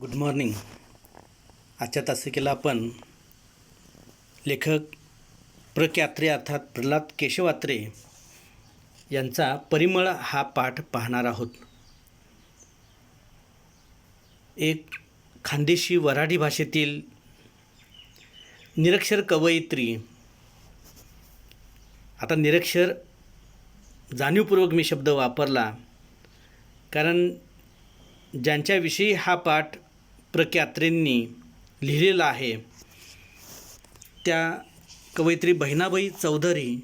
Good morning आजच्या तासिकेला आपण लेखक प्र क्यात्रे अर्थात प्रल्हाद केशवात्रे यांचा परिमळ हा पाठ पाहणार आहोत. एक खानदेशी वऱ्हाडी भाषेतील निरक्षर कवयित्री. आता निरक्षर जाणीवपूर्वक मी शब्द वापरला कारण ज्यांच्याविषयी हा पाठ प्रक्यात्रेंनी लिहिलेलं आहे. त्या कवयित्री बहिणाबाई चौधरी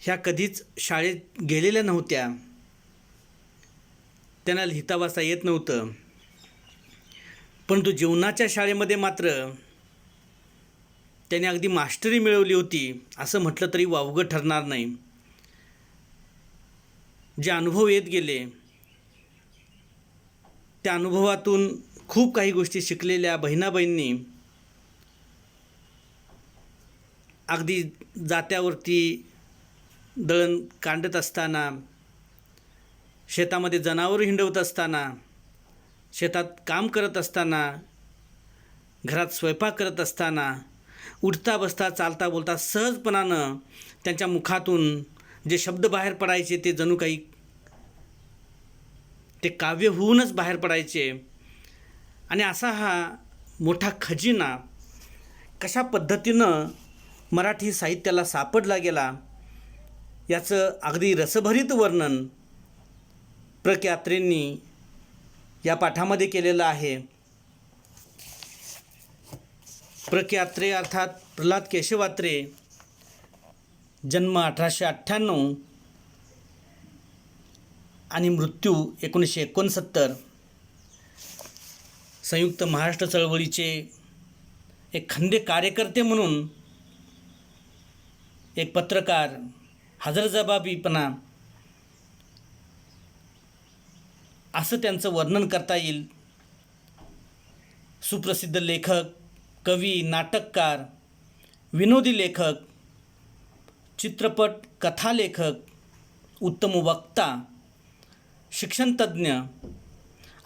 ह्या कधीच शाळेत गेलेल्या नव्हत्या. त्यांना लिहिता वाचता येत नव्हतं. परंतु जीवनाच्या शाळेमध्ये मात्र त्याने अगदी मास्टरी मिळवली होती असं म्हटलं तरी वावगं ठरणार नाही. जे अनुभव येत गेले त्या अनुभवातून खूप काही गोष्टी शिकलेल्या बहिणाबाईंनी अगदी जात्यावरती दळण कांडत असताना शेतामध्ये जनावरं हिंडवत असताना शेतात काम करत असताना घरात स्वयंपाक करत असताना उठता बसता चालता बोलता सहजपणानं त्यांच्या मुखातून जे शब्द बाहेर पडायचे ते जणू काही ते काव्य होऊनच बाहेर पडायचे. आणि असा हा मोठा खजिना कशा पद्धतीनं मराठी साहित्याला सापडला गेला याचं अगदी रसभरीत वर्णन प्रक्यात्रेंनी या पाठामध्ये केलेलं आहे. प्रकयात्रे अर्थात प्रल्हाद केशवात्रे जन्म अठराशे अठ्ठ्याण्णव आणि मृत्यू एकोणीसशे एकोणसत्तर. संयुक्त महाराष्ट्र चळवळीचे एक खंदे कार्यकर्ते म्हणून एक पत्रकार हजरजबाबीपणा असं त्यांचं वर्णन करता येईल. सुप्रसिद्ध लेखक कवी नाटककार विनोदी लेखक चित्रपट कथालेखक उत्तम वक्ता शिक्षणतज्ज्ञ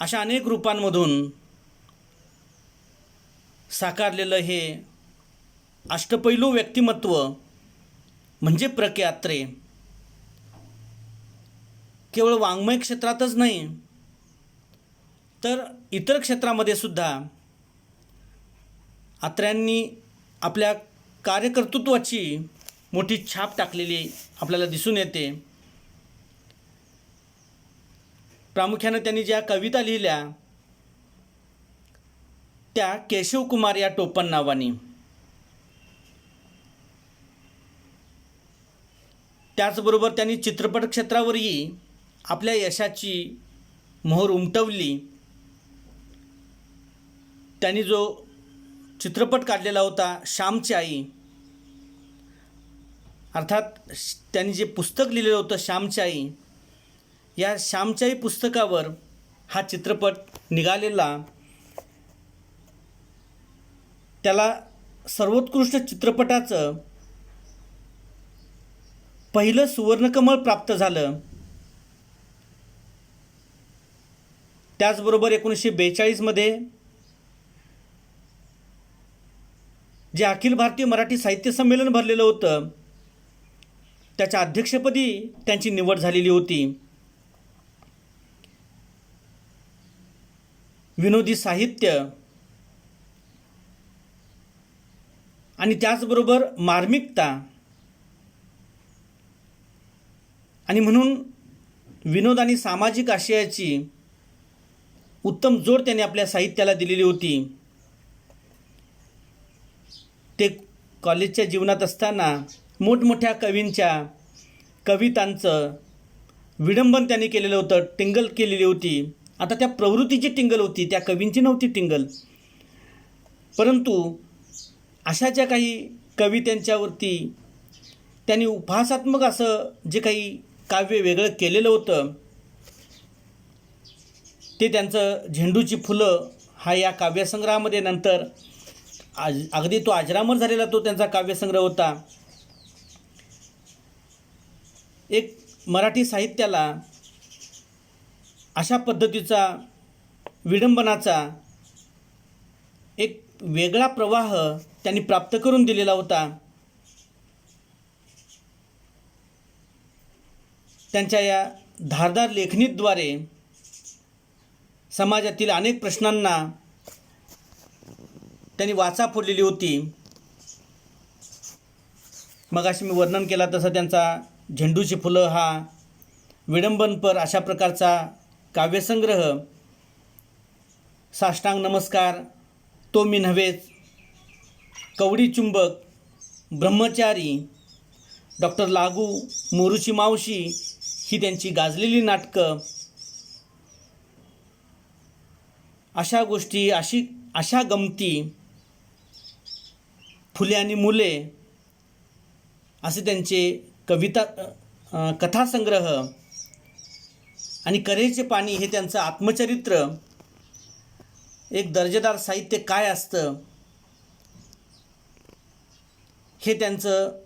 अशा अनेक रूपांमधून साकारलेलं हे अष्टपैलू व्यक्तिमत्व म्हणजे प्रख्यात्रे. केवळ वाङ्मय क्षेत्रातच नाही तर इतर क्षेत्रामध्ये सुद्धा आत्र्यांनी आपल्या कार्यकर्तृत्वाची मोठी छाप टाकलेली आपल्याला दिसून येते. प्रामुख्यानं त्यांनी ज्या कविता लिहिल्या त्या केशवकुमार या टोपण नावाने. त्याचबरोबर त्यांनी चित्रपट क्षेत्रावरही आपल्या यशाची मोहर उमटवली. त्यांनी जो चित्रपट काढलेला होता श्यामची आई अर्थात श- त्यांनी जे पुस्तक लिहिलेलं होतं श्यामची आई या श्यामच्याही पुस्तकावर हा चित्रपट निघालेला. त्याला सर्वोत्कृष्ट चित्रपटाचं पहिलं सुवर्णकमळ प्राप्त झालं. त्याचबरोबर एकोणीसशे बेचाळीसमध्ये जे अखिल भारतीय मराठी साहित्य संमेलन भरलेलं होतं त्याच्या अध्यक्षपदी त्यांची निवड झालेली होती. विनोदी साहित्य. आणि त्याचबरोबर मार्मिकता. आणि म्हणून विनोद आणि सामाजिक आशयाची उत्तम जोड त्यांनी आपल्या साहित्याला दिलेली होती. ते कॉलेजच्या जीवनात असताना मोठमोठ्या कवींच्या कवितांचं विडंबन त्यांनी केलेलं होतं टिंगल केलेली होती. आता त्या प्रवृत्तीची टिंगल होती त्या कवींची नव्हती टिंगल. परंतु अशा ज्या काही कवितांच्यावरती त्यांनी उपहासात्मक असं जे काही काव्य वेगळं केलेलं होतं ते त्यांचं झेंडूची फुलं हा या काव्यसंग्रहामध्ये नंतर आज अगदी तो आजरामर झालेला तो त्यांचा काव्यसंग्रह होता. एक मराठी साहित्याला अशा पद्धतीचा विडंबनाचा एक वेगळा प्रवाह त्यांनी प्राप्त करून दिलेला होता. त्यांच्या या धारदार लेखणीद्वारे समाजातील अनेक प्रश्नांना त्यांनी वाचा फोडलेली होती. मगाशी मी वर्णन केला तसं त्यांचा झेंडूची फुलं हा विडंबनपर अशा प्रकारचा काव्यसंग्रह साष्टांग नमस्कार तो मी नव्हेच. कवडी चुंबक ब्रह्मचारी डॉक्टर लागू मोरूची मावशी ही त्यांची गाजलेली नाटकं. अशा गोष्टी अशी अशा गमती फुले आणि मुले असे त्यांचे कविता कथासंग्रह आणि करेचे पाणी हे त्यांचं आत्मचरित्र. एक दर्जेदार साहित्य काय असतं? हे त्यांचं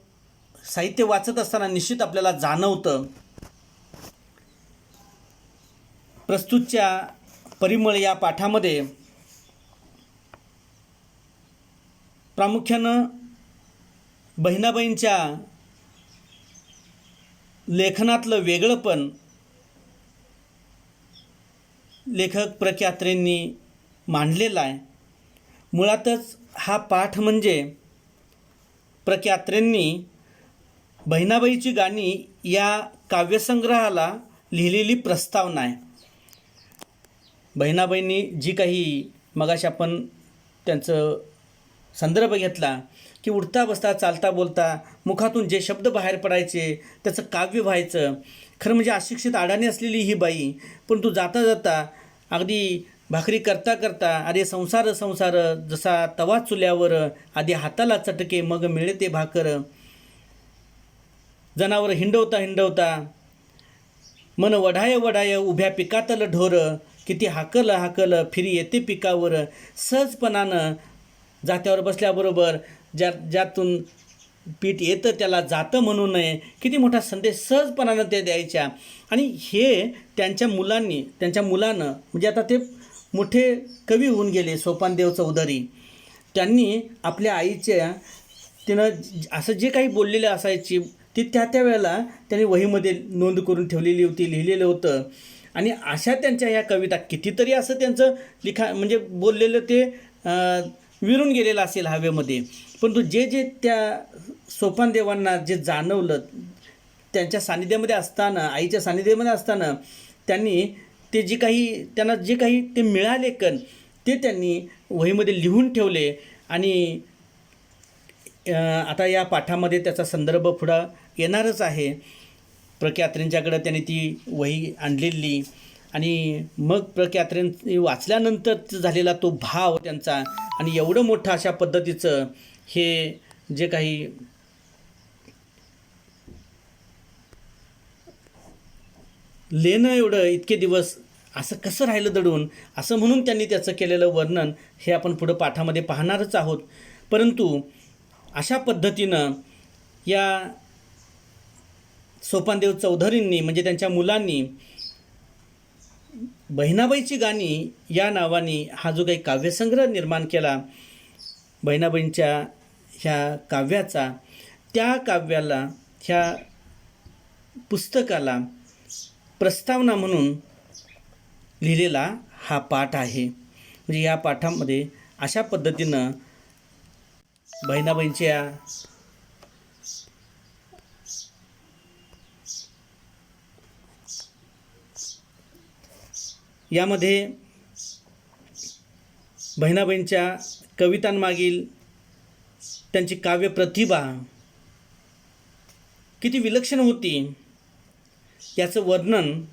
साहित्य वाचत असताना निश्चित आपल्याला जाणवतं. प्रस्तुतच्या परिमळ या पाठामध्ये प्रामुख्यानं बहिणाबाईंच्या लेखनातलं वेगळंपण लेखक प्रख्यात्रेंनी मांडलेला आहे. मुळातच हा पाठ म्हणजे प्रख्यात्रेंनी बहिणाबाईची गाणी या काव्यसंग्रहाला लिहिलेली प्रस्तावना आहे. बहिणाबाईंनी जी काही मगाशी आपण त्यांचं संदर्भ घेतला की उठता बसता चालता बोलता मुखातून जे शब्द बाहेर पडायचे त्याचं काव्य व्हायचं खरं म्हणजे अशिक्षित अडाणी असलेली ही बाई पण तू जाता जाता अगदी भाकरी करता करता अरे संसार संसार जसा तवा चुल्यावर आधी हाताला चटके मग मिळते भाकर. जनावर हिंडवता हिंडवता मन वढाय वढाय उभ्या पिकातलं ढोर किती हाकल हाकल फिरी येते पिकावर. सहजपणानं जात्यावर बसल्याबरोबर ज्या ज्यातून पीठ येतं त्याला जातं म्हणू नये. किती मोठा संदेश सहजपणानं ते द्यायच्या. आणि हे त्यांच्या मुलांनी त्यांच्या मुलानं म्हणजे आता ते मोठे कवी होऊन गेले सोपानदेव चौधरी. त्यांनी आपल्या आईच्या तिनं असं जे काही बोललेले असायची ती त्या त्या वेळेला त्यांनी वहीमध्ये नोंद करून ठेवलेली होती लिहिलेलं होतं. आणि अशा त्यांच्या ह्या कविता कितीतरी असं त्यांचं लिखा म्हणजे बोललेलं ते विरून गेलेलं असेल हवेमध्ये. परंतु जे जे त्या सोपानदेवांना जे जाणवलं त्यांच्या सानिध्यामध्ये असताना आईच्या सानिध्यामध्ये असताना त्यांनी ते जे काही त्यांना जे काही ते मिळाले कण ते त्यांनी वहीमध्ये लिहून ठेवले आणि आता या पाठामध्ये त्याचा संदर्भ पुढं येणारच आहे. प्रख्यात्रेंच्याकडं त्यांनी ती वही आणलेली आणि मग प्रख्यात्रें वाचल्यानंतर झालेला तो भाव त्यांचा आणि एवढं मोठं अशा पद्धतीचं हे जे काही लेणं एवढं इतके दिवस असं कसं राहिलं दडून? असं म्हणून त्यांनी त्याचं केलेलं वर्णन हे आपण पुढं पाठामध्ये पाहणारच आहोत. परंतु अशा पद्धतीनं या सोपानदेव चौधरींनी म्हणजे त्यांच्या मुलांनी बहिणाबाईची गाणी या नावाने हा जो काही काव्यसंग्रह निर्माण केला बहिणाबाईंच्या ह्या काव्याचा त्या काव्याला ह्या पुस्तकाला प्रस्तावना म्हणून लिहिलेला हा पाठ आहे. म्हणजे या पाठामध्ये अशा पद्धतीनं बहिणाबाईंच्या यामध्ये बहिणाबाईंच्या कवितांमागील त्यांची काव्य प्रतिभा. किती विलक्षण होती. याचं वर्णन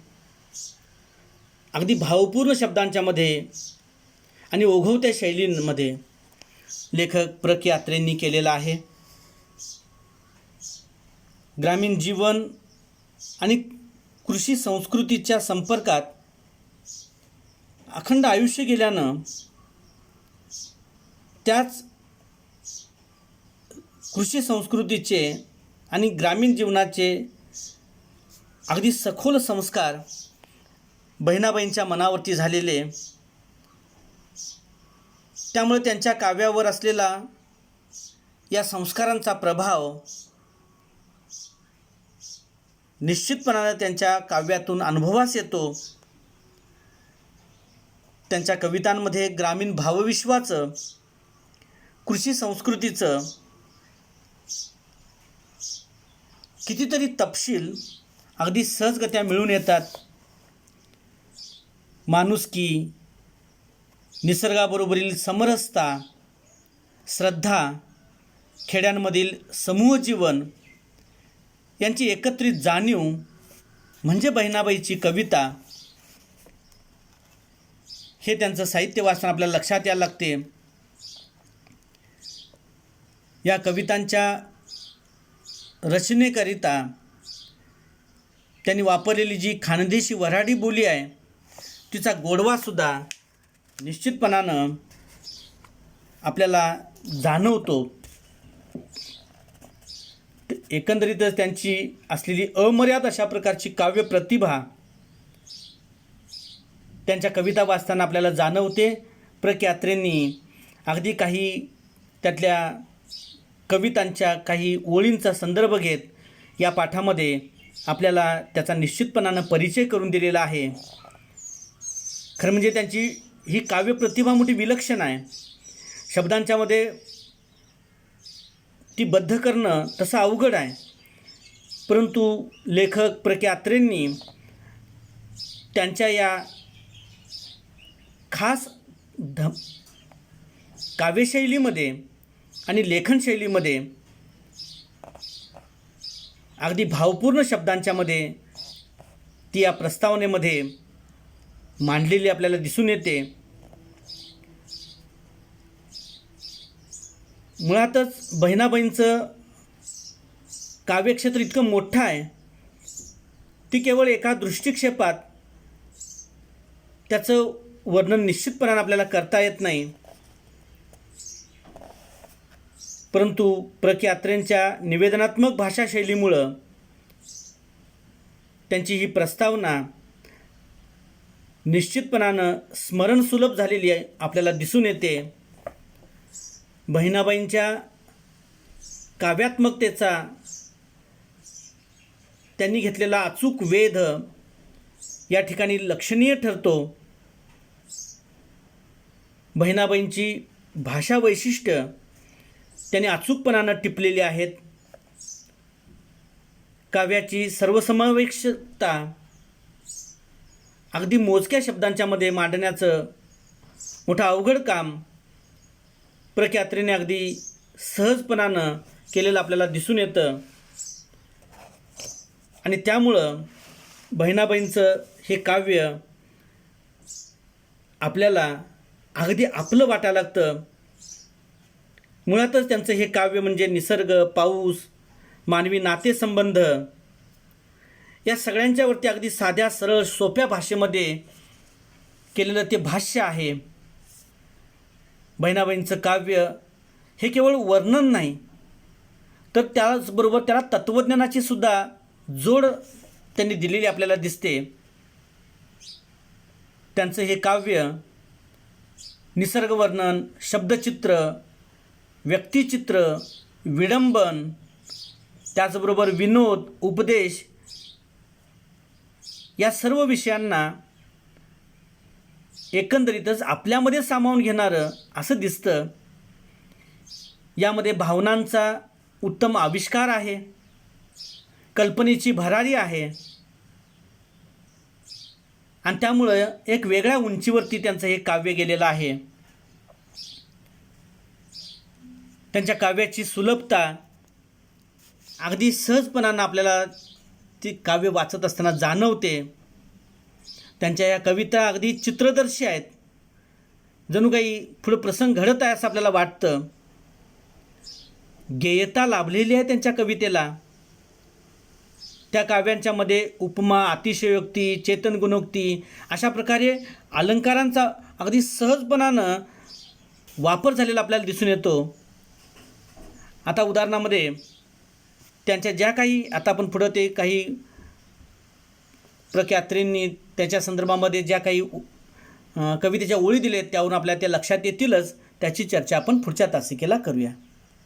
अगदी भावपूर्ण शब्दांच्यामध्ये आणि ओघवत्या शैलींमध्ये लेखक प्रक यात्रेंनी केलेला आहे. ग्रामीण जीवन आणि कृषी संस्कृतीच्या संपर्कात अखंड आयुष्य गेल्यानं त्याच कृषी संस्कृतीचे आणि ग्रामीण जीवनाचे अगदी सखोल संस्कार बहिणाबाईंच्या मनावरती झालेले. त्यामुळे त्यांच्या काव्यावर असलेला या संस्कारांचा प्रभाव निश्चितपणानं त्यांच्या काव्यातून अनुभवास येतो. त्यांच्या कवितांमध्ये ग्रामीण भावविश्वाचं कृषी संस्कृतीचं कितीतरी तपशील अगदी सहजगत्या मिळून येतात. माणुसकी निसर्गाबरोबरील समरसता श्रद्धा खेड्यांमधील समूह जीवन यांची एकत्रित जाणीव म्हणजे बहिणाबाईची कविता. हे त्यांचं साहित्य वाचन आपल्याला लक्षात यायला लागते. या कवितांच्या रचनेकरिता त्यांनी वापरलेली जी खानदेशी वऱ्हाडी बोली आहे तिचा गोडवासुद्धा निश्चितपणानं आपल्याला जाणवतो. एकंदरीतच त्यांची असलेली अमर्याद अशा प्रकारची काव्य प्रतिभा त्यांच्या कविता वाचताना आपल्याला जाणवते. प्र यात्रेंनी अगदी काही त्यातल्या कवितांच्या काही ओळींचा संदर्भ घेत या पाठामध्ये आपल्याला त्याचा निश्चितपणानं परिचय करून दिलेला आहे. खरं म्हणजे त्यांची ही काव्य प्रतिभा मोठी विलक्षण आहे. शब्दांच्यामध्ये ती बद्ध करणं तसं अवघड आहे. परंतु लेखक प्र यात्रेंनी त्यांच्या या खास ध काव्यशैलीमध्ये आणि लेखनशैलीमध्ये अगदी भावपूर्ण शब्दांच्यामध्ये ती या प्रस्तावनेमध्ये मांडलेली आपल्याला दिसून येते. मुळातच बहिणाबाईंचं काव्यक्षेत्र इतकं मोठं आहे ती केवळ एका दृष्टिक्षेपात त्याचं वर्णन निश्चितपणानं आपल्याला करता येत नाही. परंतु प्रक यात्रेंच्या निवेदनात्मक भाषाशैलीमुळं त्यांची ही प्रस्तावना निश्चितपणानं स्मरणसुलभ झालेली आहे आपल्याला दिसून येते. बहिणाबाईंच्या काव्यात्मकतेचा त्यांनी घेतलेला अचूक वेध या ठिकाणी लक्षणीय ठरतो. बहिणाबाईंची भाषा वैशिष्ट्य त्यांनी अचूकपणानं टिपलेली आहेत. काव्याची सर्वसमावेशकता अगदी मोजक्या शब्दांच्यामध्ये मांडण्याचं मोठं अवघड काम प्रख्यात्रीने अगदी सहजपणानं केलेलं आपल्याला दिसून येतं. आणि त्यामुळं बहिणाबाईंचं हे काव्य आपल्याला अगदी आपलं वाटायला लागतं. मुळातच त्यांचं हे काव्य म्हणजे निसर्ग पाऊस मानवी नातेसंबंध या सगळ्यांच्यावरती अगदी साध्या सरळ सोप्या भाषेमध्ये केलेलं ते भाष्य आहे. बहिणाबाईंचं काव्य हे केवळ वर्णन नाही तर त्याचबरोबर त्याला तत्त्वज्ञानाची सुद्धा जोड त्यांनी दिलेली आपल्याला दिसते. त्यांचं हे काव्य निसर्गवर्णन शब्दचित्र व्यक्तिचित्र विडंबन त्याचबरोबर विनोद उपदेश या सर्व विषयांना एकंदरीतच आपल्यामध्ये सामावून घेणारं असं दिसतं. यामध्ये भावनांचा उत्तम आविष्कार आहे. कल्पनेची भरारी आहे. आणि त्यामुळं एक वेगळ्या उंचीवरती त्यांचं हे काव्य गेलेलं आहे. त्यांच्या काव्याची सुलभता अगदी सहजपणानं आपल्याला ती काव्य वाचत असताना जाणवते. त्यांच्या या कविता अगदी चित्रदर्शी आहेत. जणू काही पुढं प्रसंग घडत आहे असं आपल्याला वाटतं. गेयता लाभलेली आहे त्यांच्या कवितेला. त्या काव्यांच्यामध्ये उपमा अतिशयोक्ती चेतन गुणोक्ती अशा प्रकारे अलंकारांचा अगदी सहजपणानं वापर झालेला आपल्याला दिसून येतो. आता उदाहरणामध्ये त्यांच्या ज्या काही आता आपण पुढं ते काही प्रख्यात्रींनी त्याच्या संदर्भामध्ये ज्या काही कवितेच्या ओळी दिलेत त्यावरून आपल्या त्या लक्षात येतीलच त्याची चर्चा आपण पुढच्या तासिकेला करूया.